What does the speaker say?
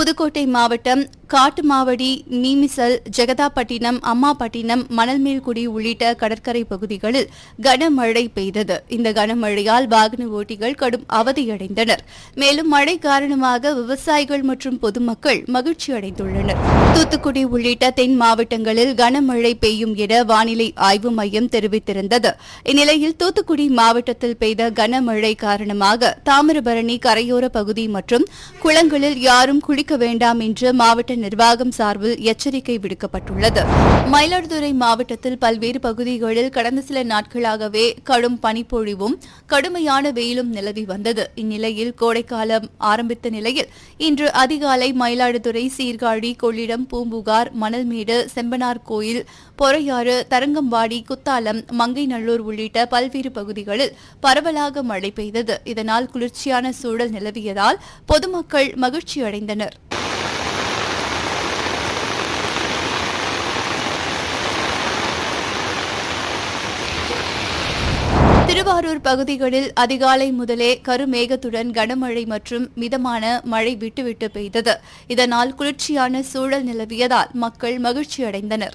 புதுக்கோட்டை மாவட்டம் காட்டுமாவடி மீமிசல் ஜெகதாப்பட்டினம் அம்மாப்பட்டினம் மணல்மேல்குடி உள்ளிட்ட கடற்கரை பகுதிகளில் கனமழை பெய்தது. இந்த கனமழையால் வாகன ஓட்டிகள் கடும் அவதியடைந்தனர். மேலும் மழை காரணமாக விவசாயிகள் மற்றும் பொதுமக்கள் மகிழ்ச்சி அடைந்துள்ளனர். தூத்துக்குடி உள்ளிட்ட தென் மாவட்டங்களில் கனமழை பெய்யும் என வானிலை ஆய்வு மையம் தெரிவித்திருந்தது. இந்நிலையில் தூத்துக்குடி மாவட்டத்தில் பெய்த கனமழை காரணமாக தாமிரபரணி கரையோர பகுதி மற்றும் குளங்களில் யாரும் குளிக்க வேண்டாம் என்று மாவட்ட நிர்வாகம் சார்பில் எச்சரிக்கை விடுக்கப்பட்டுள்ளது. மயிலாடுதுறை மாவட்டத்தில் பல்வேறு பகுதிகளில் கடந்த சில நாட்களாகவே கடும் பனிப்பொழிவும் கடுமையான வெயிலும் நிலவி வந்தது. இந்நிலையில் கோடைக்காலம் ஆரம்பித்த நிலையில் இன்று அதிகாலை மயிலாடுதுறை சீர்காழி கொள்ளிடம் பூம்புகார் மணல்மேடு செம்பனார் கோயில் பொறையாறு தரங்கம்பாடி குத்தாலம் மங்கைநல்லூர் உள்ளிட்ட பல்வேறு பகுதிகளில் பரவலாக மழை பெய்தது. இதனால் குளிர்ச்சியான சூழல் நிலவியதால் பொதுமக்கள் மகிழ்ச்சியடைந்தனர். திருவாரூர் பகுதிகளில் அதிகாலை முதலே கருமேகத்துடன் கனமழை மற்றும் மிதமான மழை விட்டுவிட்டு பெய்தது. இதனால் குளிர்ச்சியான சூழல் நிலவியதால் மக்கள் மகிழ்ச்சியடைந்தனா்